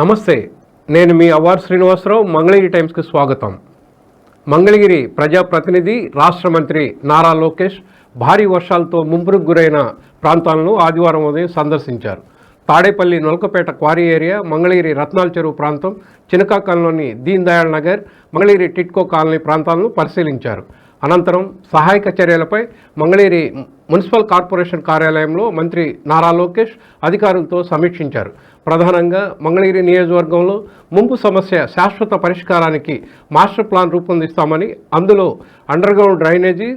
నమస్తే నేను మీ అవార్ శ్రీనివాసరావు మంగళగిరి టైమ్స్కి స్వాగతం. మంగళగిరి ప్రజాప్రతినిధి రాష్ట్ర మంత్రి నారా లోకేష్ భారీ వర్షాలతో ముంపురుకు గురైన ప్రాంతాలను ఆదివారం ఉదయం సందర్శించారు. తాడేపల్లి నొలకపేట క్వారీ ఏరియా మంగళగిరి రత్నాల చెరువు ప్రాంతం చినకాకంలోని దీన్ దయాళ్ నగర్ మంగళగిరి టిట్కో కాలనీ ప్రాంతాలను పరిశీలించారు. అనంతరం సహాయక చర్యలపై మంగళగిరి మున్సిపల్ కార్పొరేషన్ కార్యాలయంలో మంత్రి నారా లోకేష్ అధికారులతో సమీక్షించారు. ప్రధానంగా మంగళగిరి నియోజకవర్గంలో ముంపు సమస్య శాశ్వత పరిష్కారానికి మాస్టర్ ప్లాన్ రూపొందిస్తామని అందులో underground drainage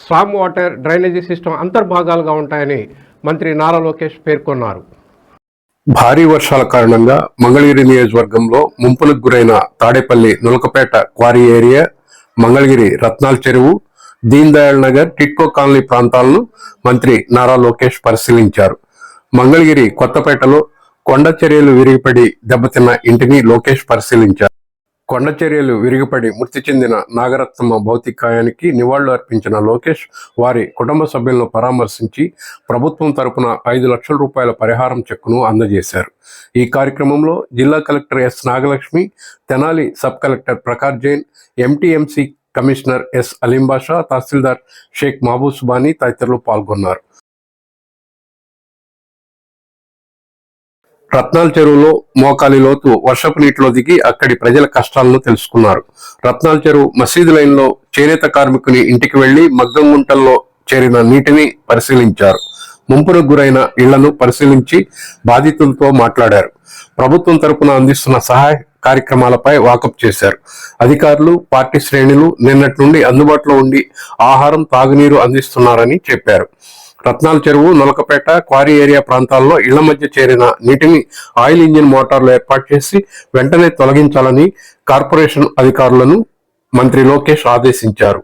storm water drainage system అంతర్భాగాలుగా ఉంటాయని మంత్రి నారా లోకేష్ పేర్కొన్నారు. భారీ వర్షాల కారణంగా మంగళగిరి నియోజకవర్గంలో ముంపులకు గురైన Tadepalli Nulakapeta quarry area Mangalagiri Ratnala Cheruvu Deen Dayal Nagar TIDCO colony ప్రాంతాలను మంత్రి నారా లోకేష్ పరిశీలించారు. మంగళగిరి కొత్తపేటలో కొండ చర్యలు విరిగిపడి దెబ్బతిన్న ఇంటిని లోకేష్ పరిశీలించారు. కొండ చర్యలు విరిగిపడి మృతి చెందిన నాగరత్నమ్మ భౌతికాయానికి నివాళులు అర్పించిన లోకేష్ వారి కుటుంబ సభ్యులను పరామర్శించి ప్రభుత్వం తరపున ఐదు లక్షల రూపాయల పరిహారం చెక్కును అందజేశారు. ఈ కార్యక్రమంలో జిల్లా collector S Nagalakshmi Tenali sub collector Prakash Jain MTMC commissioner S Alimbasha tahsildar Shaik Mahaboob Subhani తదితరులు పాల్గొన్నారు. రత్నాల చెరువులో మోకాలి లోతు వర్షపు నీటిలో దిగి అక్కడి ప్రజల కష్టాలను తెలుసుకున్నారు. రత్నాల చెరువు మసీదు లైన్లో చేనేత కార్మికుని ఇంటికి వెళ్ళి మగ్గం గుంటల్లో చేరిన నీటిని పరిశీలించారు. ముంపునకు గురైన ఇళ్ళను పరిశీలించి బాధితులతో మాట్లాడారు. ప్రభుత్వం తరపున అందిస్తున్న సహాయ కార్యక్రమాలపై వాకప్ చేశారు. అధికారులు పార్టీ శ్రేణులు నిన్నటి నుండి అందుబాటులో ఉండి ఆహారం తాగునీరు అందిస్తున్నారని చెప్పారు. రత్నాల చెరువు నొలకపేట క్వారీ ఏరియా ప్రాంతాల్లో ఇళ్ళ మధ్య చేరిన నీటిని ఆయిల్ ఇంజిన్ మోటార్లు ఏర్పాటు చేసి వెంటనే తొలగించాలని కార్పొరేషన్ అధికారులను మంత్రి లోకేష్ ఆదేశించారు.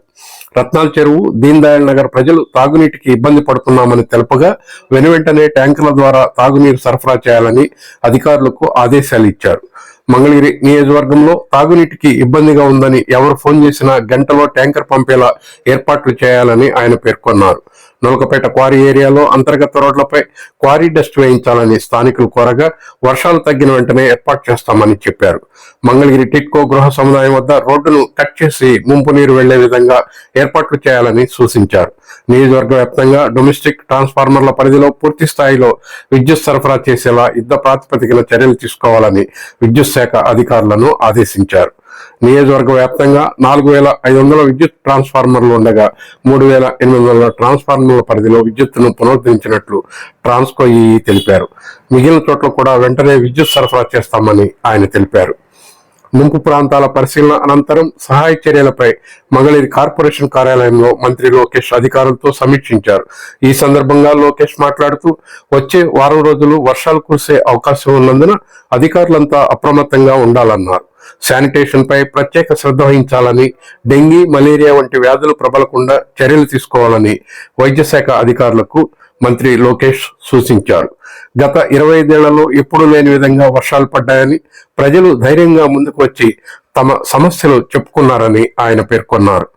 రత్నాల చెరువు దీన్ దయాళ్ నగర్ ప్రజలు తాగునీటికి ఇబ్బంది పడుతున్నామని తెలుపగా వెనువెంటనే ట్యాంకుల ద్వారా తాగునీరు సరఫరా చేయాలని అధికారులకు ఆదేశాలు ఇచ్చారు. మంగళగిరి నియోజకవర్గంలో తాగునీటికి ఇబ్బందిగా ఉందని ఎవరు ఫోన్ చేసినా గంటలో ట్యాంకర్ పంపేలా ఏర్పాట్లు చేయాలని ఆయన పేర్కొన్నారు. నొలకపేట క్వారీ ఏరియాలో అంతర్గత రోడ్లపై క్వారీ డస్ట్ వేయించాలని స్థానికులు కోరగా వర్షాలు తగ్గిన వెంటనే ఏర్పాటు చేస్తామని చెప్పారు. మంగళగిరి టిట్కో గృహ సముదాయం వద్ద రోడ్డును కట్ చేసి ముంపు నీరు వెళ్ళే విధంగా ఏర్పాట్లు చేయాలని సూచించారు. నియోజకవర్గ వ్యాప్తంగా డొమెస్టిక్ ట్రాన్స్ఫార్మర్ల పరిధిలో పూర్తి స్థాయిలో విద్యుత్ సరఫరా చేసేలా యుద్ధ ప్రాతిపదికన చర్యలు తీసుకోవాలని విద్యుత్ శాఖ అధికారులను ఆదేశించారు. నియోజకవర్గ వ్యాప్తంగా నాలుగు వేల ఐదు వందల విద్యుత్ ట్రాన్స్ఫార్మర్లు ఉండగా మూడు వేల ఎనిమిది వందల ట్రాన్స్ఫార్మర్ల పరిధిలో విద్యుత్తును పునరుద్ధరించినట్లు ట్రాన్స్కో ఈఈ తెలిపారు. మిగిలిన చోట్ల కూడా వెంటనే విద్యుత్ సరఫరా చేస్తామని ఆయన తెలిపారు. ముంపు ప్రాంతాల పరిశీలన అనంతరం సహాయ చర్యలపై మంగళగిరి కార్పొరేషన్ కార్యాలయంలో మంత్రి లోకేష్ అధికారులతో సమీక్షించారు. ఈ సందర్భంగా లోకేష్ మాట్లాడుతూ వచ్చే వారం రోజులు వర్షాలు కురిసే అవకాశం ఉన్నందున అధికారులంతా అప్రమత్తంగా ఉండాలన్నారు. శానిటేషన్ పై ప్రత్యేక శ్రద్ధ వహించాలని డెంగీ మలేరియా వంటి వ్యాధులు ప్రబలకుండా చర్యలు తీసుకోవాలని వైద్య శాఖ అధికారులకు మంత్రి లోకేష్ సూచించారు. గత ఇరవై ఐదేళ్ళలో ఎప్పుడూ లేని విధంగా వర్షాలు పడ్డాయని ప్రజలు ధైర్యంగా ముందుకు వచ్చి తమ సమస్యలు చెప్పుకున్నారని ఆయన పేర్కొన్నారు.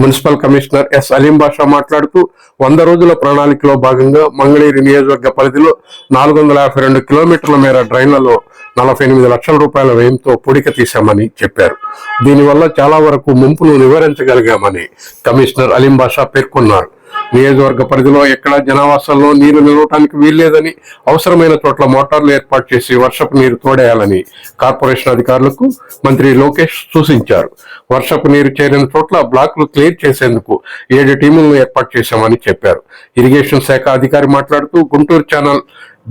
Municipal commissioner S Aleem Basha మాట్లాడుతూ వంద రోజుల ప్రణాళికలో భాగంగా మంగళగిరి నియోజకవర్గ పరిధిలో నాలుగు వందల యాభై రెండు కిలోమీటర్ల మేర డ్రైన్లలో నలభై ఎనిమిది లక్షల రూపాయల వ్యయంతో పూడిక తీశామని చెప్పారు. దీనివల్ల చాలా వరకు ముంపును నివారించగలిగామని కమిషనర్ అలీం బాషా పేర్కొన్నారు. నియోజకవర్గ పరిధిలో ఎక్కడ జనావాసాల్లో నీరు నిలవటానికి వీల్లేదని అవసరమైన చోట్ల మోటార్లు ఏర్పాటు చేసి వర్షపు నీరు తోడేయాలని కార్పొరేషన్ అధికారులకు మంత్రి లోకేష్ సూచించారు. వర్షపు నీరు చేరిన చోట్ల బ్లాక్లు క్లియర్ చేసేందుకు ఏడు టీములను ఏర్పాటు చేశామని చెప్పారు. ఇరిగేషన్ శాఖ అధికారి మాట్లాడుతూ గుంటూరు ఛానల్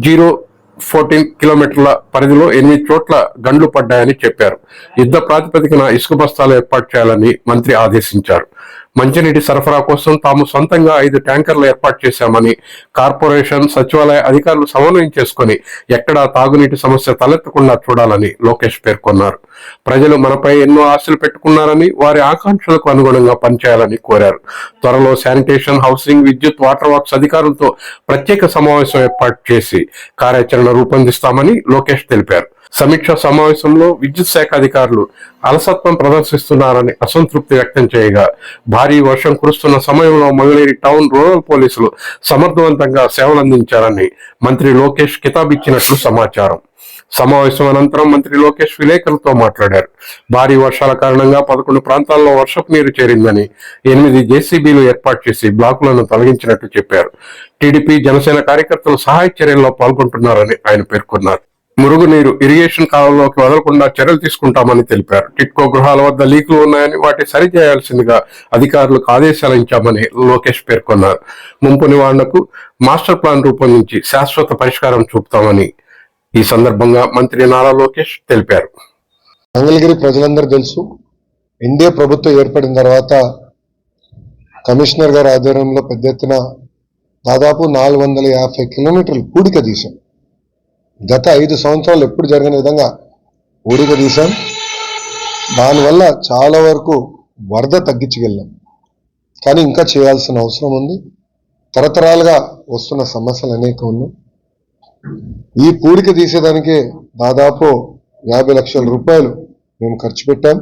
జీరో ఫోర్టీన్ కిలోమీటర్ల పరిధిలో ఎనిమిది చోట్ల గండ్లు పడ్డాయని చెప్పారు. యుద్ధ ప్రాతిపదికన ఇసుక బస్తాలు ఏర్పాటు చేయాలని మంత్రి ఆదేశించారు. మంచినీటి సరఫరా కోసం తాము సొంతంగా ఐదు ట్యాంకర్లు ఏర్పాటు చేశామని కార్పొరేషన్ సచివాలయ అధికారులు సమన్వయం చేసుకుని ఎక్కడా తాగునీటి సమస్య తలెత్తకుండా చూడాలని లోకేష్ పేర్కొన్నారు. ప్రజలు మనపై ఎన్నో ఆశలు పెట్టుకున్నారని వారి ఆకాంక్షలకు అనుగుణంగా పనిచేయాలని కోరారు. త్వరలో శానిటేషన్ హౌసింగ్ విద్యుత్ వాటర్ వర్క్స్ అధికారులతో ప్రత్యేక సమావేశం ఏర్పాటు చేసి కార్యాచరణ రూపొందిస్తామని లోకేష్ తెలిపారు. సమీక్ష సమావేశంలో విద్యుత్ శాఖ అధికారులు అలసత్వం ప్రదర్శిస్తున్నారని అసంతృప్తి వ్యక్తం చేయగా భారీ వర్షం కురుస్తున్న సమయంలో మంగళగిరి టౌన్ రూరల్ పోలీసులు సమర్థవంతంగా సేవలందించారని మంత్రి లోకేష్ కితాబిచ్చినట్లు సమాచారం. సమావేశం అనంతరం మంత్రి లోకేష్ విలేకరులతో మాట్లాడారు. భారీ వర్షాల కారణంగా పదకొండు ప్రాంతాల్లో వర్షపు నీరు చేరిందని ఎనిమిది జేసీబీలు ఏర్పాటు చేసి బ్లాకులను తొలగించినట్టు చెప్పారు. టీడీపీ జనసేన కార్యకర్తలు సహాయ చర్యల్లో పాల్గొంటున్నారని ఆయన పేర్కొన్నారు. మురుగునీరు ఇరిగేషన్ కాలంలోకి వదలకుండా చర్యలు తీసుకుంటామని తెలిపారు. టిట్కో గృహాల వద్ద లీకులు ఉన్నాయని వాటి సరిచేయాల్సిందిగా అధికారులకు ఆదేశాలు ఇచ్చామని లోకేష్ పేర్కొన్నారు. ముంపు నివారణకు మాస్టర్ ప్లాన్ రూపొందించి శాశ్వత పరిష్కారం చూపుతామని ఈ సందర్భంగా మంత్రి నారా లోకేష్ తెలిపారు. మంగళగిరి ప్రజలందరూ తెలుసు ఎన్డీఏ ప్రభుత్వం ఏర్పడిన తర్వాత కమిషనర్ గారి ఆధ్వర్యంలో పెద్ద ఎత్తున దాదాపు నాలుగు వందల యాభై కిలోమీటర్లు కూడిక తీశాం. గత ఐదు సంవత్సరాలు ఎప్పుడు జరగని విధంగా పూడిక తీశాం. దానివల్ల చాలా వరకు వరద తగ్గించగలిగాం. కానీ ఇంకా చేయాల్సిన అవసరం ఉంది. తరతరాలుగా వస్తున్న సమస్యలు అనేక ఉన్నాయి. ఈ పూడిక తీసేదానికి దాదాపు యాభై లక్షల రూపాయలు మేము ఖర్చు పెట్టాం.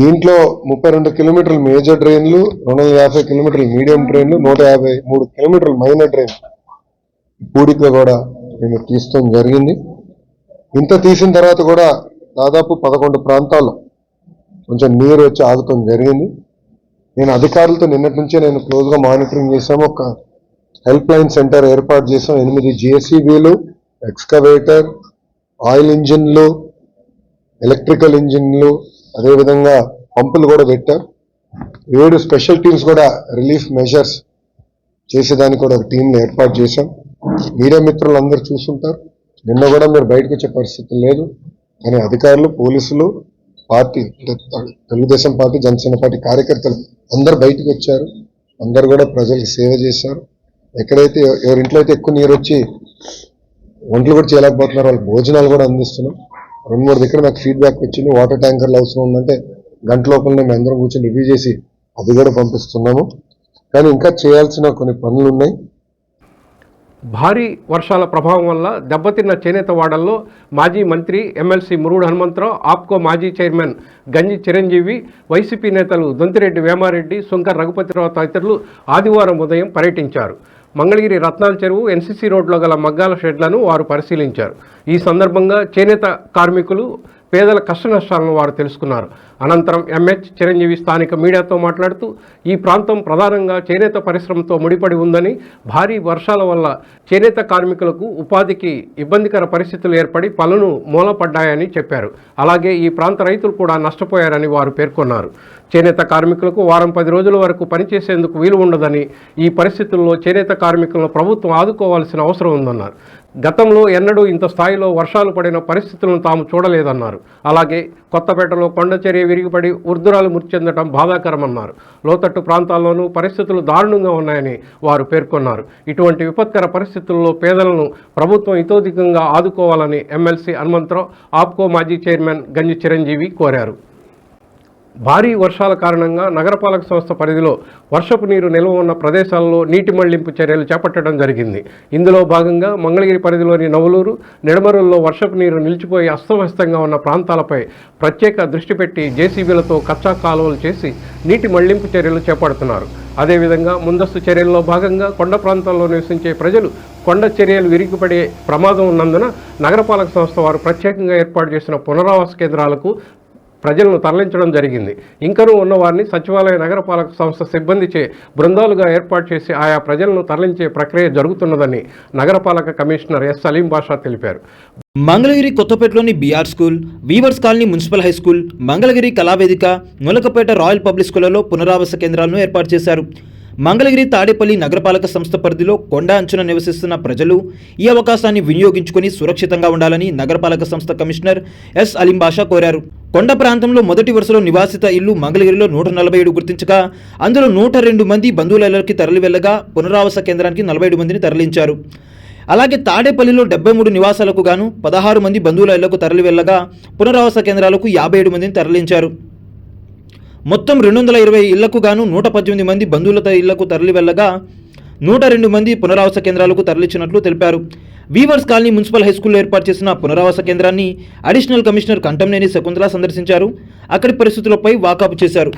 దీంట్లో ముప్పై రెండు కిలోమీటర్లు మేజర్ డ్రైన్లు రెండు వందల యాభై కిలోమీటర్లు మీడియం డ్రైన్లు నూట యాభై మూడు కిలోమీటర్లు మైనర్ డ్రైన్లు. కూడిక కూడా మేము తీసుకోవడం జరిగింది. ఇంత తీసిన తర్వాత కూడా దాదాపు పదకొండు ప్రాంతాల్లో కొంచెం నీరు వచ్చి ఆగటం జరిగింది. నేను అధికారులతో నిన్నటి నుంచే నేను క్లోజ్గా మానిటరింగ్ చేశాము. ఒక హెల్ప్ లైన్ సెంటర్ ఏర్పాటు చేసాం ఎనిమిది జేసీబీలు ఎక్స్కవేటర్ ఆయిల్ ఇంజిన్లు ఎలక్ట్రికల్ ఇంజిన్లు అదేవిధంగా పంపులు కూడా పెట్టారు. ఏడు స్పెషల్ టీమ్స్ కూడా రిలీఫ్ మెజర్స్ చేసేదానికి కూడా ఒక టీంని ఏర్పాటు చేశాం. మీడియా మిత్రులు అందరూ చూసుంటారు. నిన్న కూడా మీరు బయటకు వచ్చే పరిస్థితి లేదు. కానీ అధికారులు పోలీసులు party Telugu Desam party Janasena party కార్యకర్తలు అందరు బయటకు వచ్చారు. అందరు కూడా ప్రజలకు సేవ చేశారు. ఎక్కడైతే ఎవరింట్లో అయితే ఎక్కువ నీరు వచ్చి వంటలు కూడా చేయలేకపోతున్నారు వాళ్ళకి భోజనాలు కూడా అందిస్తున్నాం. రెండు మూడు దగ్గర నాకు ఫీడ్బ్యాక్ వచ్చింది. వాటర్ ట్యాంకర్లు అవసరం ఉందంటే గంట లోపలనే మేము అందరం కూర్చొని రివ్యూ చేసి అది కూడా పంపిస్తున్నాము. కానీ ఇంకా చేయాల్సిన కొన్ని పనులు ఉన్నాయి. భారీ వర్షాల ప్రభావం వల్ల దెబ్బతిన్న చేనేత వాడల్లో మాజీ మంత్రి ఎమ్మెల్సీ మురుడు హనుమంతరావు ఆప్కో మాజీ చైర్మన్ గంజి చిరంజీవి వైసీపీ నేతలు దొంతిరెడ్డి వేమారెడ్డి సుంకర్ రఘుపతిరావు తదితరులు ఆదివారం ఉదయం పర్యటించారు. మంగళగిరి రత్నాల చెరువు ఎన్సీసీ రోడ్లో గల మగ్గాల షెడ్లను వారు పరిశీలించారు. ఈ సందర్భంగా చేనేత కార్మికులు పేదల కష్ట నష్టాలను వారు తెలుసుకున్నారు. అనంతరం ఎంహెచ్ చిరంజీవి స్థానిక మీడియాతో మాట్లాడుతూ ఈ ప్రాంతం ప్రధానంగా చేనేత పరిశ్రమతో ముడిపడి ఉందని భారీ వర్షాల వల్ల చేనేత కార్మికులకు ఉపాధికి ఇబ్బందికర పరిస్థితులు ఏర్పడి పనులు మూలపడ్డాయని చెప్పారు. అలాగే ఈ ప్రాంత రైతులు కూడా నష్టపోయారని వారు పేర్కొన్నారు. చేనేత కార్మికులకు వారం పది రోజుల వరకు పనిచేసేందుకు వీలు ఉండదని ఈ పరిస్థితుల్లో చేనేత కార్మికులను ప్రభుత్వం ఆదుకోవాల్సిన అవసరం ఉందన్నారు. గతంలో ఎన్నడూ ఇంత స్థాయిలో వర్షాలు పడిన పరిస్థితులను తాము చూడలేదన్నారు. అలాగే కొత్తపేటలో కొండచర్య విరిగిపడి ఉర్దురాలు మృతి చెందడం బాధాకరమన్నారు. లోతట్టు ప్రాంతాల్లోనూ పరిస్థితులు దారుణంగా ఉన్నాయని వారు పేర్కొన్నారు. ఇటువంటి విపత్కర పరిస్థితుల్లో పేదలను ప్రభుత్వం ఇతోధికంగా ఆదుకోవాలని ఎమ్మెల్సీ హనుమంతరావు ఆప్కో మాజీ చైర్మన్ గంజి చిరంజీవి కోరారు. భారీ వర్షాల కారణంగా నగరపాలక సంస్థ పరిధిలో వర్షపు నీరు నిల్వ ఉన్న ప్రదేశాల్లో నీటి మళ్ళింపు చర్యలు చేపట్టడం జరిగింది. ఇందులో భాగంగా మంగళగిరి పరిధిలోని నవలూరు నిడమరుల్లో వర్షపు నీరు నిలిచిపోయి అస్తవ్యస్తంగా ఉన్న ప్రాంతాలపై ప్రత్యేక దృష్టి పెట్టి జేసీబీలతో కచ్చా కాలువలు చేసి నీటి మళ్ళింపు చర్యలు చేపడుతున్నారు. అదేవిధంగా ముందస్తు చర్యల్లో భాగంగా కొండ ప్రాంతాల్లో నివసించే ప్రజలు కొండ చర్యలు విరిగిపడే ప్రమాదం ఉన్నందున నగరపాలక సంస్థ వారు ప్రత్యేకంగా ఏర్పాటు చేసిన పునరావాస కేంద్రాలకు ప్రజలను తరలించడం జరిగింది. ఇంకనూ ఉన్నవారిని సచివాలయ నగరపాలక సంస్థ సిబ్బందిచే బృందాలుగా ఏర్పాటు చేసి ఆయా ప్రజలను తరలించే ప్రక్రియ జరుగుతున్నదని నగరపాలక కమిషనర్ ఎస్ సలీం బాషా తెలిపారు. Mangalagiri కొత్తపేటలోని BR school weavers colony municipal high school Mangalagiri Kalavedika Mulakapeta royal public స్కూళ్ళలో పునరావాస కేంద్రాలను ఏర్పాటు చేశారు. మంగళగిరి తాడేపల్లి నగరపాలక సంస్థ పరిధిలో కొండ అంచున నివసిస్తున్న ప్రజలు ఈ అవకాశాన్ని వినియోగించుకుని సురక్షితంగా ఉండాలని నగరపాలక సంస్థ కమిషనర్ ఎస్ అలింబాషా కోరారు. కొండ ప్రాంతంలో మొదటి వరుసలో నివాసిత ఇల్లు మంగళగిరిలో నూట నలభై ఏడు గుర్తించగా అందులో నూట రెండు మంది బంధువుల ఇళ్ళకి తరలి వెళ్ళగా పునరావాస కేంద్రానికి నలభై ఏడు మందిని తరలించారు. అలాగే తాడేపల్లిలో డెబ్బై మూడు నివాసాలకు గాను పదహారు మంది బంధువుల ఇళ్ళకు తరలి వెళ్ళగా పునరావాస కేంద్రాలకు యాభై ఏడు మందిని తరలించారు. మొత్తం రెండు వందల ఇరవై ఇళ్ళకు గాను నూట పద్దెనిమిది మంది బంధువులతో ఇళ్ళకు తరలి వెళ్ళగా నూట రెండు మంది పునరావాస కేంద్రాలకు తరలించినట్లు తెలిపారు. వీవర్స్ కాలనీ మున్సిపల్ హైస్కూల్లో ఏర్పాటు చేసిన పునరావాస కేంద్రాన్ని అడిషనల్ కమిషనర్ కంటంనేని శకుంతల సందర్శించారు. అక్కడి పరిస్థితులపై వాకాపు చేశారు.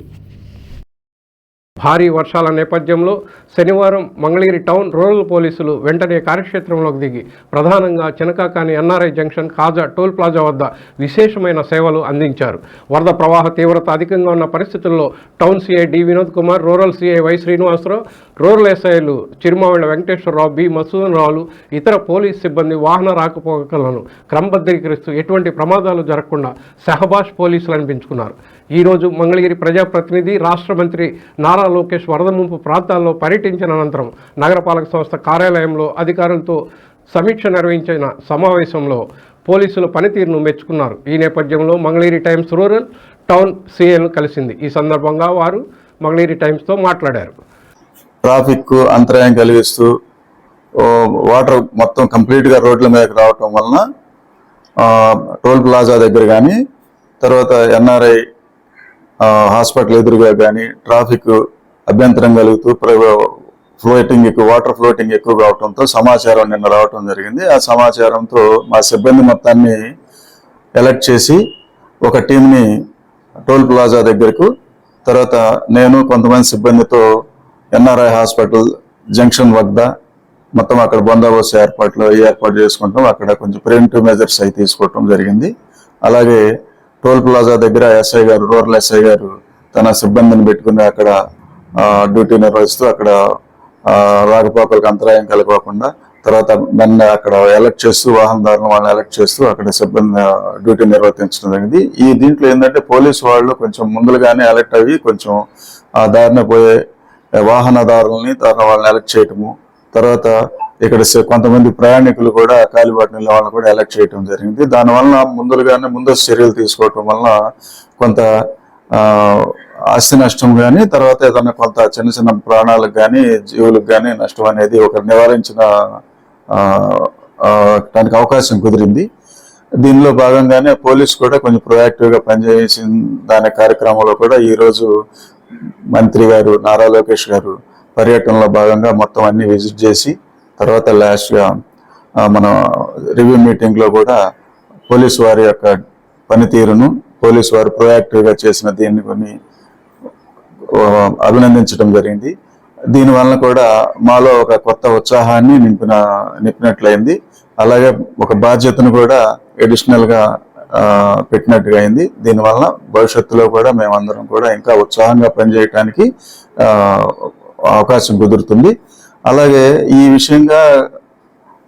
భారీ వర్షాల నేపథ్యంలో శనివారం మంగళగిరి టౌన్ రూరల్ పోలీసులు వెంటనే కార్యక్షేత్రంలోకి దిగి ప్రధానంగా Chinakakani NRI junction Kaza toll plaza వద్ద విశేషమైన సేవలు అందించారు. వరద ప్రవాహ తీవ్రత అధికంగా ఉన్న పరిస్థితుల్లో town CI D Vinod Kumar rural CI Y Srinivasarao rural ఎస్ఐలు చిరుమావిళ్ళ వెంకటేశ్వరరావు బి మసూదన్ రావులు ఇతర పోలీస్ సిబ్బంది వాహన రాకపోకలను క్రమబద్ధీకరిస్తూ ఎటువంటి ప్రమాదాలు జరగకుండా సహబాష్ పోలీసులు అనిపించుకున్నారు. ఈరోజు మంగళగిరి ప్రజాప్రతినిధి రాష్ట్ర మంత్రి నారా లోకేష్ వరద ముంపు ప్రాంతాల్లో పర్యటించిన అనంతరం నగరపాలక సంస్థ కార్యాలయంలో అధికారులతో సమీక్ష నిర్వహించిన సమావేశంలో పోలీసుల పనితీరును మెచ్చుకున్నారు. ఈ నేపథ్యంలో Mangalagiri times rural town CL కలిసింది. ఈ సందర్భంగా వారు మంగళగిరి టైమ్స్తో మాట్లాడారు. ట్రాఫిక్ అంతరాయం కలిగిస్తూ వాటర్ మొత్తం కంప్లీట్గా రోడ్ల మీదకి రావటం వలన టోల్ ప్లాజా దగ్గర కానీ తర్వాత ఎన్ఆర్ఐ హాస్పిటల్ ఎదురుగా కానీ ట్రాఫిక్ అభ్యంతరం కలుగుతూ ఫ్లోటింగ్ ఎక్కువ వాటర్ ఫ్లోటింగ్ ఎక్కువ కావడంతో సమాచారం నిన్న రావటం జరిగింది. ఆ సమాచారంతో మా సిబ్బంది మొత్తాన్ని ఎలక్ట్ చేసి ఒక టీంని టోల్ ప్లాజా దగ్గరకు తర్వాత నేను కొంతమంది సిబ్బందితో ఎన్ఆర్ఐ హాస్పిటల్ జంక్షన్ వద్ద మొత్తం అక్కడ బందోబస్తు ఏర్పాట్లు ఏర్పాటు చేసుకుంటాం. అక్కడ కొంచెం ప్రివెంటివ్ మెజర్స్ అవి తీసుకోవటం జరిగింది. అలాగే టోల్ ప్లాజా దగ్గర ఎస్ఐ గారు రూరల్ ఎస్ఐ గారు తన సిబ్బందిని పెట్టుకుని అక్కడ డ్యూటీ నిర్వహిస్తూ అక్కడ రాకపోకలకు అంతరాయం కలగకుండా తర్వాత నన్ను అక్కడ ఎలక్ట్ చేస్తూ వాహనదారులను వాళ్ళని ఎలక్ట్ చేస్తూ అక్కడ సిబ్బంది డ్యూటీ నిర్వర్తించడం జరిగింది. ఈ దీంట్లో ఏంటంటే పోలీసు వాళ్ళు కొంచెం ముందుగానే ఎలక్ట్ అయ్యి కొంచెం ఆ దారిన పోయే వాహనదారులని తర్వాత వాళ్ళని ఎలక్ట్ చేయటము తర్వాత ఇక్కడ కొంతమంది ప్రయాణికులు కూడా కాలిబాటిన వాళ్ళని కూడా ఎలక్ట్ చేయటం జరిగింది. దానివల్ల ముందుగానే ముందస్తు చర్యలు తీసుకోవటం వల్ల కొంత ఆస్తి నష్టం కానీ తర్వాత ఏదైనా కొంత చిన్న చిన్న ప్రాణాలకు కానీ జీవులకు కానీ నష్టం అనేది ఒక నివారించిన దానికి అవకాశం కుదిరింది. దీనిలో భాగంగానే పోలీస్ కూడా కొంచెం ప్రొయాక్టివ్గా పనిచేసిన దాని కార్యక్రమంలో కూడా ఈరోజు మంత్రి గారు నారా లోకేష్ గారు పర్యటనలో భాగంగా మొత్తం అన్ని విజిట్ చేసి తర్వాత లాస్ట్గా మన రివ్యూ మీటింగ్లో కూడా పోలీసు వారి యొక్క పనితీరును పోలీసు వారు ప్రొయాక్టివ్గా చేసిన దీన్ని కొన్ని అభినందించడం జరిగింది. దీనివలన కూడా మాలో ఒక కొత్త ఉత్సాహాన్ని నింపిన నింపినట్లయింది. అలాగే ఒక బాధ్యతను కూడా ఎడిషనల్గా పెట్టినట్టుగా అయింది. దీనివలన భవిష్యత్తులో కూడా మేమందరం కూడా ఇంకా ఉత్సాహంగా పనిచేయటానికి అవకాశం కుదురుతుంది. అలాగే ఈ విషయంగా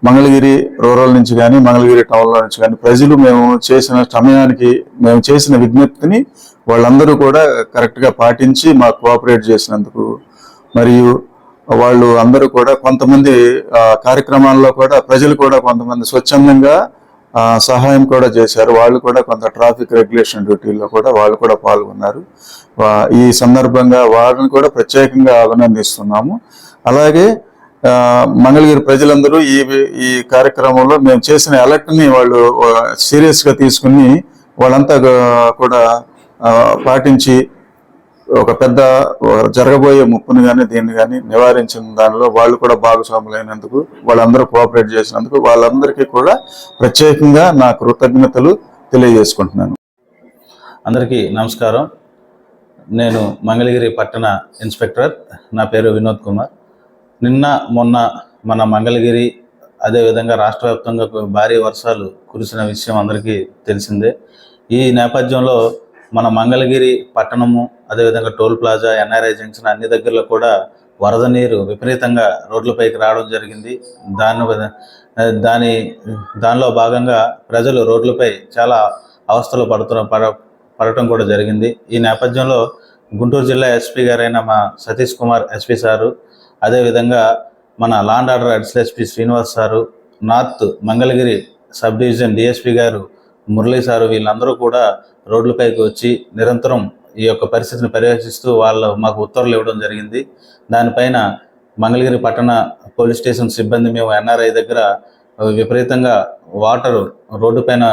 మంగళగిరి రూరల్ నుంచి కానీ మంగళగిరి టౌన్లో నుంచి కానీ ప్రజలు మేము చేసిన సమయానికి మేము చేసిన విజ్ఞప్తిని వాళ్ళందరూ కూడా కరెక్ట్గా పాటించి మాకు కోఆపరేట్ చేసినందుకు మరియు వాళ్ళు అందరూ కూడా కొంతమంది కార్యక్రమాల్లో కూడా ప్రజలు కూడా కొంతమంది స్వచ్ఛందంగా సహాయం కూడా చేశారు. వాళ్ళు కూడా కొంత ట్రాఫిక్ రెగ్యులేషన్ డ్యూటీల్లో కూడా వాళ్ళు కూడా పాల్గొన్నారు. ఈ సందర్భంగా వారిని కూడా ప్రత్యేకంగా అభినందిస్తున్నాము. అలాగే మంగళగిరి ప్రజలందరూ ఈ ఈ కార్యక్రమంలో మేము చేసిన అలర్ట్ని వాళ్ళు సీరియస్గా తీసుకుని వాళ్ళంతా కూడా పాటించి ఒక పెద్ద జరగబోయే ముప్పును కానీ దీన్ని కానీ నివారించిన దానిలో వాళ్ళు కూడా భాగస్వాములైనందుకు వాళ్ళందరూ కోఆపరేట్ చేసినందుకు వాళ్ళందరికీ కూడా ప్రత్యేకంగా నా కృతజ్ఞతలు తెలియజేసుకుంటున్నాను. అందరికీ నమస్కారం. నేను మంగళగిరి పట్టణ ఇన్స్పెక్టర్. నా పేరు వినోద్ కుమార్. నిన్న మొన్న మన మంగళగిరి అదేవిధంగా రాష్ట్ర వ్యాప్తంగా భారీ వర్షాలు కురిసిన విషయం అందరికీ తెలిసిందే. ఈ నేపథ్యంలో మన మంగళగిరి పట్టణము అదేవిధంగా టోల్ ప్లాజా ఎన్ఆర్ఐ జంక్షన్ అన్ని దగ్గరలో కూడా వరద నీరు విపరీతంగా రోడ్లపైకి రావడం జరిగింది. దాని దాని దానిలో భాగంగా ప్రజలు రోడ్లపై చాలా అవస్థలు పడుతున్న పడ పడటం కూడా జరిగింది. ఈ నేపథ్యంలో గుంటూరు జిల్లా ఎస్పీ గారైన మా సతీష్ కుమార్ ఎస్పీ సారు అదేవిధంగా మన land order additional SP Srinivas sir north Mangalagiri sub division DSP గారు మురళీ సారు వీళ్ళందరూ కూడా రోడ్లపైకి వచ్చి నిరంతరం ఈ యొక్క పరిస్థితిని పర్యవేక్షిస్తూ వాళ్ళు మాకు ఉత్తర్వులు ఇవ్వడం జరిగింది. దానిపైన మంగళగిరి పట్టణ పోలీస్ స్టేషన్ సిబ్బంది మేము ఎన్ఆర్ఐ దగ్గర విపరీతంగా వాటర్ రోడ్డు పైన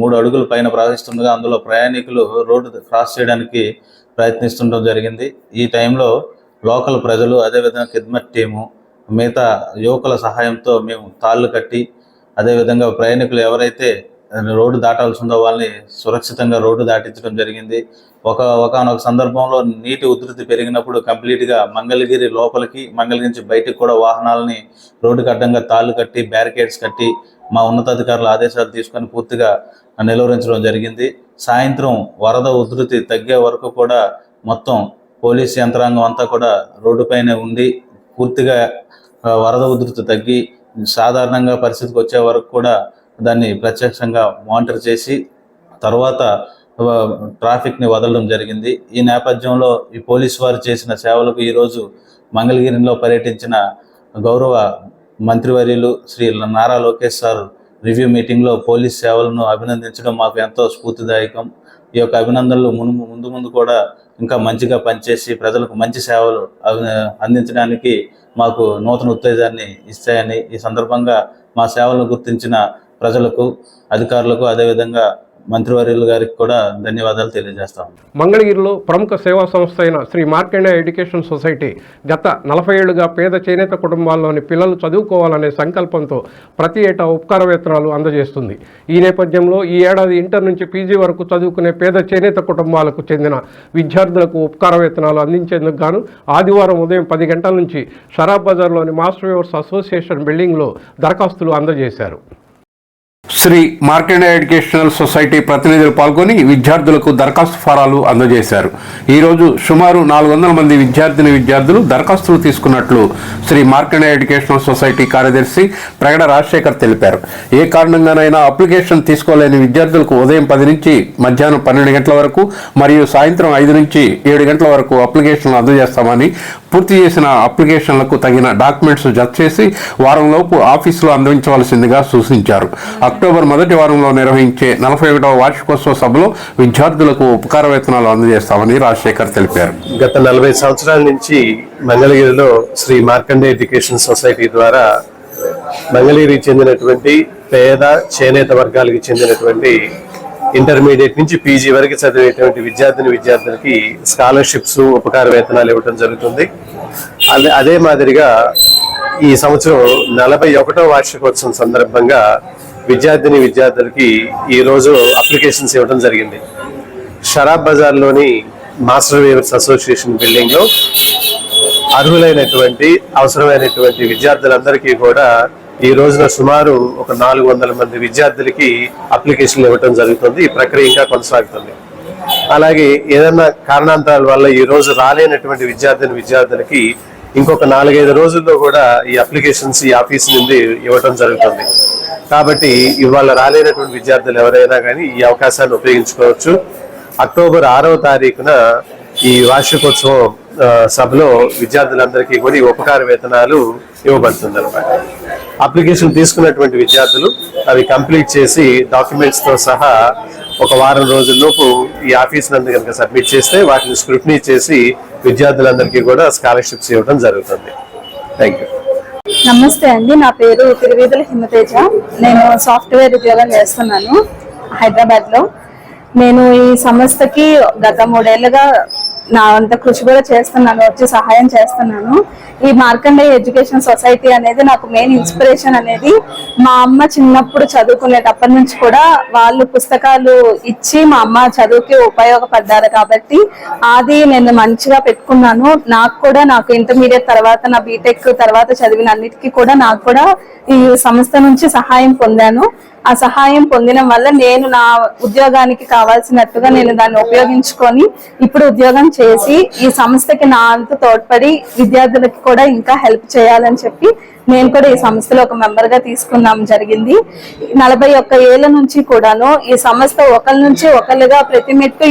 మూడు అడుగుల పైన ప్రవహిస్తుండగా అందులో ప్రయాణికులు రోడ్డు క్రాస్ చేయడానికి ప్రయత్నిస్తుండడం జరిగింది. ఈ టైంలో లోకల్ ప్రజలు అదేవిధంగా కిద్మత్ టీము మిగతా యువకుల సహాయంతో మేము తాళ్ళు కట్టి అదేవిధంగా ప్రయాణికులు ఎవరైతే రోడ్డు దాటాల్సి ఉందో వాళ్ళని సురక్షితంగా రోడ్డు దాటించడం జరిగింది. ఒక ఒకనొక సందర్భంలో నీటి ఉధృతి పెరిగినప్పుడు కంప్లీట్గా మంగళగిరి లోపలికి మంగళగిరి నుంచి బయటికి కూడా వాహనాలని రోడ్డుకి అడ్డంగా తాళ్ళు కట్టి బ్యారికేడ్స్ కట్టి మా ఉన్నతాధికారుల ఆదేశాలు తీసుకొని పూర్తిగా నిలువరించడం జరిగింది. సాయంత్రం వరద ఉధృతి తగ్గే వరకు కూడా మొత్తం పోలీస్ యంత్రాంగం అంతా కూడా రోడ్డుపైనే ఉండి పూర్తిగా వరద ఉధృతి తగ్గి సాధారణంగా పరిస్థితికి వచ్చే వరకు కూడా దాన్ని ప్రత్యక్షంగా మానిటర్ చేసి తర్వాత ట్రాఫిక్ని వదలడం జరిగింది. ఈ నేపథ్యంలో ఈ పోలీసు వారు చేసిన సేవలకు ఈరోజు మంగళగిరిలో పర్యటించిన గౌరవ మంత్రివర్యులు శ్రీ నారా లోకేష్ సార్ రివ్యూ మీటింగ్లో పోలీస్ సేవలను అభినందించడం మాకు ఎంతో స్ఫూర్తిదాయకం. ఈ యొక్క అభినందనలు ముందు ముందు ముందు కూడా ఇంకా మంచిగా పనిచేసి ప్రజలకు మంచి సేవలు అందించడానికి మాకు నూతన ఉత్తేజాన్ని ఇస్తాయని ఈ సందర్భంగా మా సేవలను గుర్తించిన ప్రజలకు అధికారులకు అదేవిధంగా మంత్రివర్యులు గారికి కూడా ధన్యవాదాలు తెలియజేస్తాము మంగళగిరిలో ప్రముఖ సేవా సంస్థ అయిన శ్రీ మార్కెండ ఎడ్యుకేషన్ సొసైటీ గత నలభై ఏళ్ళుగా పేద చేనేత కుటుంబాల్లోని పిల్లలు చదువుకోవాలనే సంకల్పంతో ప్రతి ఏటా ఉపకార వేతనాలు అందజేస్తుంది. ఈ నేపథ్యంలో ఈ ఏడాది ఇంటర్ నుంచి పీజీ వరకు చదువుకునే పేద చేనేత కుటుంబాలకు చెందిన విద్యార్థులకు ఉపకార వేతనాలు అందించేందుకు గాను ఆదివారం ఉదయం పది గంటల నుంచి షరాబ్ బజార్లోని మాస్టర్ వేవర్స్ అసోసియేషన్ బిల్డింగ్లో దరఖాస్తులు అందజేశారు. శ్రీ మార్కెండ ఎడ్యుకేషనల్ సొసైటీ ప్రతినిధులు పాల్గొని విద్యార్థులకు దరఖాస్తు ఫారాలు అందజేశారు. ఈ రోజు సుమారు నాలుగు వందల మంది విద్యార్థిని విద్యార్థులు దరఖాస్తులు తీసుకున్నట్లు శ్రీ మార్కెండ ఎడ్యుకేషనల్ సొసైటీ కార్యదర్శి ప్రగడ రాజశేఖర్ తెలిపారు. ఏ కారణంగానైనా అప్లికేషన్ తీసుకోలేని విద్యార్థులకు ఉదయం పది నుంచి మధ్యాహ్నం పన్నెండు గంటల వరకు మరియు సాయంత్రం ఐదు నుంచి ఏడు గంటల వరకు అప్లికేషన్లు అందజేస్తామని పూర్తి చేసిన అప్లికేషన్లకు తగిన డాక్యుమెంట్స్ జత చేసి వారంలోపు ఆఫీసులో అందించవలసిందిగా సూచించారు. అక్టోబర్ మొదటి వారంలో నిర్వహించే నలభై ఒకటవ వార్షికోత్సవ సభలో విద్యార్థులకు ఉపకార వేతనాలు అందజేస్తామని రాజశేఖర్ తెలిపారు. గత నలభై సంవత్సరాల నుంచి మంగళగిరిలో శ్రీ మార్కండే ఎడ్యుకేషన్ సొసైటీ ద్వారా మంగళగిరికి చెందినటువంటి పేద చేనేత వర్గాలకు చెందినటువంటి ఇంటర్మీడియట్ నుంచి పీజీ వరకు చదివేటువంటి విద్యార్థిని విద్యార్థులకి స్కాలర్షిప్స్ ఉపకార వేతనాలు ఇవ్వడం జరుగుతుంది. అదే అదే మాదిరిగా ఈ సంవత్సరం నలభై ఒకటో వార్షికోత్సవం సందర్భంగా విద్యార్థిని విద్యార్థులకి ఈరోజు అప్లికేషన్స్ ఇవ్వడం జరిగింది. షరాబ్ బజార్లోని మాస్టర్ వేవర్స్ అసోసియేషన్ బిల్డింగ్లో అర్హులైనటువంటి అవసరమైనటువంటి విద్యార్థులందరికీ కూడా ఈ రోజున సుమారు ఒక నాలుగు వందల మంది విద్యార్థులకి అప్లికేషన్లు ఇవ్వడం జరుగుతుంది. ఈ ప్రక్రియ ఇంకా కొనసాగుతుంది. అలాగే ఏదన్నా కారణాంతరాల వల్ల ఈ రోజు రాలేనటువంటి విద్యార్థిని విద్యార్థులకి ఇంకొక నాలుగైదు రోజుల్లో కూడా ఈ అప్లికేషన్స్ ఈ ఆఫీస్ నుండి ఇవ్వడం జరుగుతుంది. కాబట్టి ఇవాళ రాలేనటువంటి విద్యార్థులు ఎవరైనా కానీ ఈ అవకాశాన్ని ఉపయోగించుకోవచ్చు. అక్టోబర్ ఆరవ తారీఖున ఈ వార్షికోత్సవం సభలో విద్యార్థులందరికీ కూడా ఈ ఉపకార వేతనాలు ఇవ్వబడుతుంది అనమాట అప్లికేషన్ తీసుకున్నటువంటి విద్యార్థులు అవి కంప్లీట్ చేసి డాక్యుమెంట్స్తో సహా ఒక వారం రోజుల్లోపు ఈ ఆఫీస్ నందు కనుక సబ్మిట్ చేస్తే వాటిని స్క్రూటినీ చేసి విద్యార్థులందరికీ కూడా స్కాలర్షిప్స్ ఇవ్వడం జరుగుతుంది. థ్యాంక్ యూ నమస్తే అండి నా పేరు తిరువేదుల హిమతేజ. నేను సాఫ్ట్వేర్ ఉద్యోగం చేస్తున్నాను హైదరాబాద్లో నేను ఈ సంస్థకి గత మూడేళ్ళుగా నా అంత కృషి కూడా చేస్తున్నాను వచ్చి సహాయం చేస్తున్నాను. ఈ మార్కండేయ ఎడ్యుకేషన్ సొసైటీ అనేది నాకు మెయిన్ ఇన్స్పిరేషన్ అనేది మా అమ్మ చిన్నప్పుడు చదువుకునేటప్పటి నుంచి కూడా వాళ్ళు పుస్తకాలు ఇచ్చి మా అమ్మ చదువుకి ఉపయోగపడ్డారు కాబట్టి అది నేను మంచిగా పెట్టుకున్నాను. నాకు కూడా నాకు ఇంటర్మీడియట్ తర్వాత నా బీటెక్ తర్వాత చదివిన అన్నిటికీ కూడా నాకు కూడా ఈ సంస్థ నుంచి సహాయం పొందాను. ఆ సహాయం పొందడం వల్ల నేను నా ఉద్యోగానికి కావాల్సినట్టుగా నేను దాన్ని ఉపయోగించుకొని ఇప్పుడు ఉద్యోగం చేసి ఈ సంస్థకి నా అంత తోడ్పడి విద్యార్థులకి కూడా ఇంకా హెల్ప్ చేయాలని చెప్పి నేను కూడా ఈ సంస్థలో ఒక మెంబర్గా తీసుకున్నాం జరిగింది. నలభై ఒక్క ఏళ్ళ నుంచి కూడాను ఈ సంస్థ ఒకరి నుంచి ఒకళ్ళుగా ప్రతి మెట్టు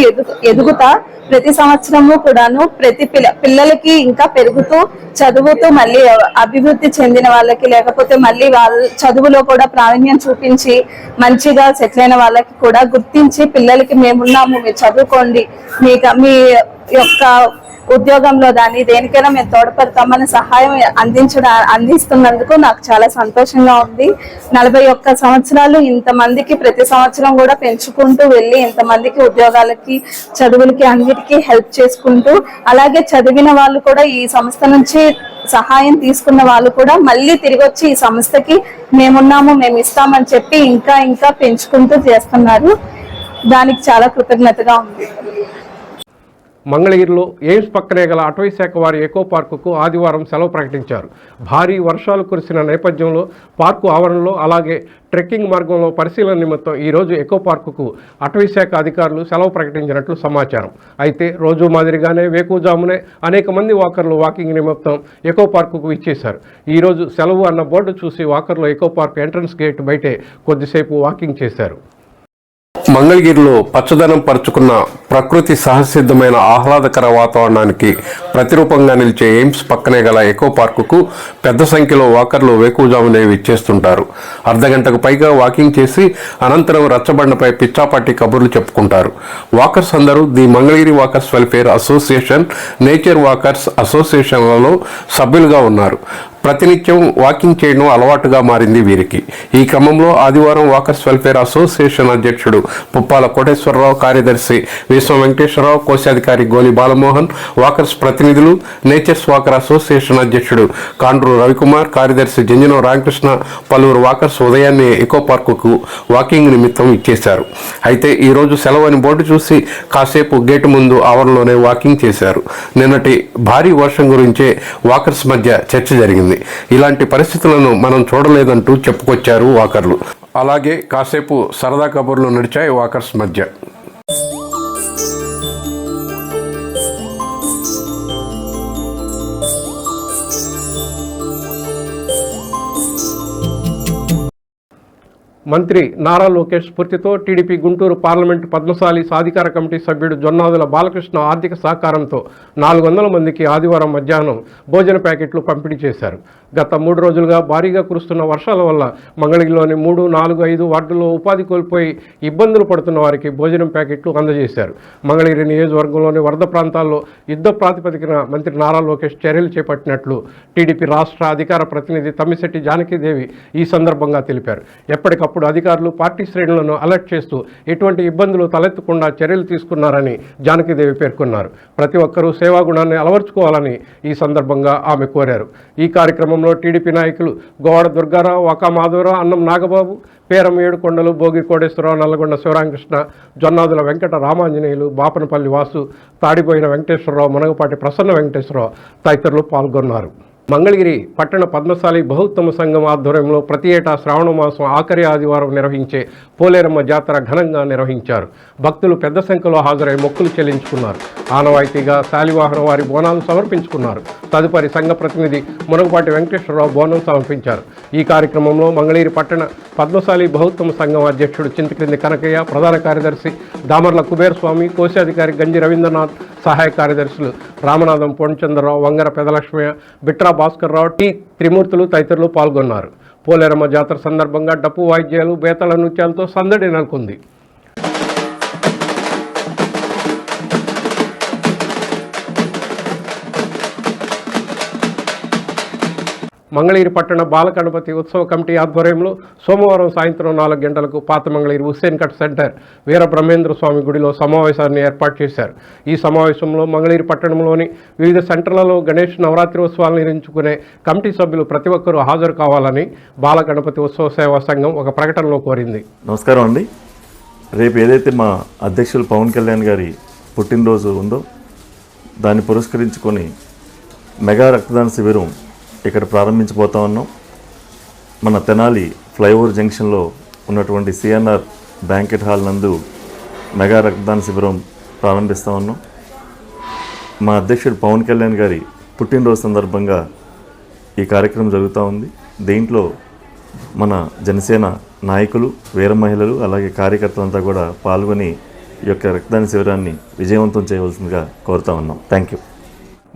ఎదుగుతా ప్రతి సంవత్సరము కూడాను ప్రతి పిల్ల పిల్లలకి ఇంకా పెరుగుతూ చదువుతూ మళ్ళీ అభివృద్ధి చెందిన వాళ్ళకి లేకపోతే మళ్ళీ వాళ్ళ చదువులో కూడా ప్రావీణ్యం చూపించి మంచిగా సెటిల్ అయిన వాళ్ళకి కూడా గుర్తించి పిల్లలకి మేమున్నాము మీరు చదువుకోండి మీకు మీ యొక్క ఉద్యోగంలో దాన్ని దేనికైనా మేము తోడ్పడతామని సహాయం అందించడం అందిస్తున్నందుకు నాకు చాలా సంతోషంగా ఉంది. నలభై ఒక్క సంవత్సరాలు ఇంతమందికి ప్రతి సంవత్సరం కూడా పెంచుకుంటూ వెళ్ళి ఇంతమందికి ఉద్యోగాలకి చదువులకి అన్నిటికీ హెల్ప్ చేసుకుంటూ అలాగే చదివిన వాళ్ళు కూడా ఈ సంస్థ నుంచి సహాయం తీసుకున్న వాళ్ళు కూడా మళ్ళీ తిరిగి వచ్చి ఈ సంస్థకి మేమున్నాము మేము ఇస్తామని చెప్పి ఇంకా ఇంకా పెంచుకుంటూ చేస్తున్నారు. దానికి చాలా కృతజ్ఞతగా ఉంది. మంగళగిరిలో ఎయిమ్స్ పక్కనే గల అటవీ శాఖ వారి ఎకో పార్కుకు ఆదివారం సెలవు ప్రకటించారు. భారీ వర్షాలు కురిసిన నేపథ్యంలో పార్కు ఆవరణలో అలాగే ట్రెక్కింగ్ మార్గంలో పరిశీలన నిమిత్తం ఈరోజు ఎకో పార్కుకు అటవీ శాఖ అధికారులు సెలవు ప్రకటించినట్లు సమాచారం. అయితే రోజు మాదిరిగానే వేకుజామునే అనేక మంది వాకర్లు వాకింగ్ నిమిత్తం ఎకో పార్కుకు ఇచ్చేశారు ఈరోజు సెలవు అన్న బోర్డు చూసి వాకర్లు ఎకో పార్క్ ఎంట్రన్స్ గేట్ బయటే కొద్దిసేపు వాకింగ్ చేశారు. మంగళగిరిలో పచ్చదనం పరుచుకున్న ప్రకృతి సహసిద్ధమైన ఆహ్లాదకర వాతావరణానికి ప్రతిరూపంగా నిలిచే ఎయిమ్స్ పక్కనే గల ఎకో పార్కుకు పెద్ద సంఖ్యలో వాకర్లు వేకువజామునే విచ్చేస్తుంటారు అర్ధగంటకు పైగా వాకింగ్ చేసి అనంతరం రచ్చబండపై పిచ్చాపాటి కబుర్లు చెప్పుకుంటారు. వాకర్స్ అందరూ the Mangalagiri walkers welfare association nature walkers అసోసియేషన్లలో సభ్యులుగా ఉన్నారు. ప్రతినిత్యం వాకింగ్ చేయడం అలవాటుగా మారింది వీరికి. ఈ క్రమంలో ఆదివారం వాకర్స్ వెల్ఫేర్ అసోసియేషన్ అధ్యక్షుడు పుప్పాల కోటేశ్వరరావు కార్యదర్శి విశ్వ వెంకటేశ్వరరావు కోశాధికారి గోలి బాలమోహన్ వాకర్స్ ప్రతినిధులు నేచర్స్ వాకర్ అసోసియేషన్ అధ్యక్షుడు కాండ్రు రవికుమార్ కార్యదర్శి జంజనం రామకృష్ణ పలువురు వాకర్స్ ఉదయాన్నే ఎకో పార్కుకు వాకింగ్ నిమిత్తం ఇచ్చేశారు. అయితే ఈరోజు సెలవు అని బోర్డు చూసి కాసేపు గేటు ముందు ఆవరణలోనే వాకింగ్ చేశారు. నిన్నటి భారీ వర్షం గురించే వాకర్స్ మధ్య చర్చ జరిగింది. ఇలాంటి పరిస్థితులను మనం చూడలేదంటూ చెప్పుకొచ్చారు వాకర్లు. అలాగే కాసేపు సరదా కబుర్లు నడిచాయి వాకర్స్ మధ్య. మంత్రి నారా లోకేష్ స్ఫూర్తితో టీడీపీ గుంటూరు పార్లమెంటు పద్మశాలి సాధికార కమిటీ సభ్యుడు జొన్నాదుల బాలకృష్ణ ఆర్థిక సహకారంతో నాలుగు వందల మందికి ఆదివారం మధ్యాహ్నం భోజన ప్యాకెట్లు పంపిణీ చేశారు. గత మూడు రోజులుగా భారీగా కురుస్తున్న వర్షాల వల్ల మంగళగిరిలోని మూడు నాలుగు ఐదు వార్డుల్లో ఉపాధి కోల్పోయి ఇబ్బందులు పడుతున్న వారికి భోజనం ప్యాకెట్లు అందజేశారు. మంగళగిరి నియోజకవర్గంలోని వరద ప్రాంతాల్లో యుద్ధ ప్రాతిపదికన మంత్రి నారా లోకేష్ చర్యలు చేపట్టినట్లు టీడీపీ రాష్ట్ర అధికార ప్రతినిధి తమ్మిశెట్టి జానకీదేవి ఈ సందర్భంగా తెలిపారు. ఎప్పటికప్పుడు అధికారులు పార్టీ శ్రేణులను అలర్ట్ చేస్తూ ఎటువంటి ఇబ్బందులు తలెత్తకుండా చర్యలు తీసుకున్నారని జానకీదేవి పేర్కొన్నారు. ప్రతి ఒక్కరూ సేవాగుణాన్ని అలవర్చుకోవాలని ఈ సందర్భంగా ఆమె కోరారు. ఈ కార్యక్రమం కార్యక్రమంలో టీడీపీ నాయకులు గోవాడ దుర్గారావు ఒక మాధవరావు అన్నం నాగబాబు పేరం ఏడుకొండలు భోగి కోడేశ్వరరావు నల్లగొండ శివరామకృష్ణ జొన్నాదుల వెంకట రామాంజనేయులు బాపనపల్లి వాసు తాడిపోయిన వెంకటేశ్వరరావు మునగపాటి ప్రసన్న వెంకటేశ్వరరావు తదితరులు పాల్గొన్నారు. మంగళగిరి పట్టణ పద్మశాలి బహుత్తమ సంఘం ఆధ్వర్యంలో ప్రతి ఏటా శ్రావణ మాసం ఆఖరి ఆదివారం నిర్వహించే పోలేరమ్మ జాతర ఘనంగా నిర్వహించారు. భక్తులు పెద్ద సంఖ్యలో హాజరై మొక్కులు చెల్లించుకున్నారు. ఆనవాయితీగా శాలివాహన వారి బోనాలు సమర్పించుకున్నారు. తదుపరి సంఘ ప్రతినిధి మునగపాటి వెంకటేశ్వరరావు బోనం సమర్పించారు. ఈ కార్యక్రమంలో మంగళగిరి పట్టణ పద్మశాలి బహుత్తమ సంఘం అధ్యక్షుడు చింతకింది కనకయ్య ప్రధాన కార్యదర్శి దామర్ల కుబేరస్వామి కోశాధికారి గంజి రవీంద్రనాథ్ సహాయ కార్యదర్శులు రామనాథం పూర్ణచంద్రరావు వంగర పెదలక్ష్మయ్య బిట్రా భాస్కర్రావు టి త్రిమూర్తులు తదితరులు పాల్గొన్నారు. పోలేరమ్మ జాతర సందర్భంగా డప్పు వాయిద్యాలు బేతల నృత్యాలతో సందడి నెలకొంది. మంగళగిరి పట్టణ బాలగణపతి ఉత్సవ కమిటీ ఆధ్వర్యంలో సోమవారం సాయంత్రం నాలుగు గంటలకు పాత మంగళగిరి హుస్సేన్ కట్ సెంటర్ వీర బ్రహ్మేంద్ర స్వామి గుడిలో సమావేశాన్ని ఏర్పాటు చేశారు. ఈ సమావేశంలో మంగళగిరి పట్టణంలోని వివిధ సెంటర్లలో గణేష్ నవరాత్రి ఉత్సవాలు నిర్వహించుకునే కమిటీ సభ్యులు ప్రతి ఒక్కరూ హాజరు కావాలని బాలగణపతి ఉత్సవ సేవా సంఘం ఒక ప్రకటనలో కోరింది. నమస్కారం అండి. రేపు ఏదైతే మా అధ్యక్షులు పవన్ కళ్యాణ్ గారి పుట్టినరోజు ఉందో దాన్ని పురస్కరించుకొని మెగా రక్తదాన శిబిరం ఇక్కడ ప్రారంభించబోతా ఉన్నాం. మన తెనాలి ఫ్లైఓవర్ జంక్షన్లో ఉన్నటువంటి సిఎన్ఆర్ బ్యాంకెట్ హాల్ నందు మెగా రక్తదాన శిబిరం ప్రారంభిస్తూ ఉన్నాం. మా అధ్యక్షుడు పవన్ కళ్యాణ్ గారి పుట్టినరోజు సందర్భంగా ఈ కార్యక్రమం జరుగుతూ ఉంది. దీంట్లో మన జనసేన నాయకులు వీర మహిళలు అలాగే కార్యకర్తలంతా కూడా పాల్గొని ఈ యొక్క రక్తదాన శిబిరాన్ని విజయవంతం చేయవలసిందిగా కోరుతా ఉన్నాం. థ్యాంక్ యూ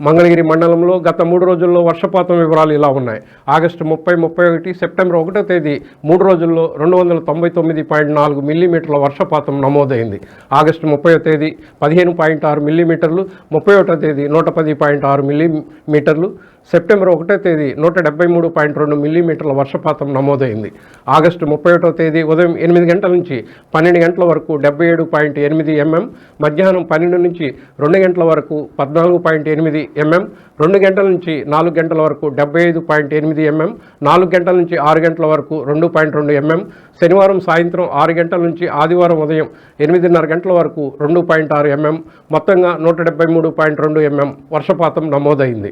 మంగళగిరి మండలంలో గత మూడు రోజుల్లో వర్షపాతం వివరాలు ఇలా ఉన్నాయి. ఆగస్టు ముప్పై ముప్పై ఒకటి సెప్టెంబర్ ఒకటో తేదీ మూడు రోజుల్లో రెండు వందల తొంభై తొమ్మిది పాయింట్ నాలుగు మిల్లీమీటర్ల వర్షపాతం నమోదైంది. ఆగస్టు ముప్పై తేదీ పదిహేను పాయింట్ ఆరు మిల్లీమీటర్లు ముప్పై ఒకటో తేదీ నూట పది పాయింట్ ఆరు మిల్లీమీటర్లు సెప్టెంబర్ ఒకటో తేదీ నూట డెబ్బై మూడు పాయింట్ రెండు మిల్లీమీటర్ల వర్షపాతం నమోదైంది. ఆగస్టు ముప్పై ఒకటో తేదీ ఉదయం ఎనిమిది గంటల నుంచి పన్నెండు గంటల వరకు డెబ్బై ఏడు పాయింట్ ఎనిమిది ఎంఎం మధ్యాహ్నం పన్నెండు నుంచి రెండు గంటల వరకు పద్నాలుగు పాయింట్ ఎనిమిది ఎంఎం రెండు గంటల నుంచి నాలుగు గంటల వరకు డెబ్బై ఐదు పాయింట్ ఎనిమిది ఎంఎం నాలుగు గంటల నుంచి ఆరు గంటల వరకు రెండు పాయింట్ రెండు ఎంఎం శనివారం సాయంత్రం ఆరు గంటల నుంచి ఆదివారం ఉదయం ఎనిమిదిన్నర గంటల వరకు రెండు పాయింట్ ఆరు ఎంఎం మొత్తంగా నూట డెబ్బై మూడు పాయింట్ రెండు ఎంఎం వర్షపాతం నమోదైంది.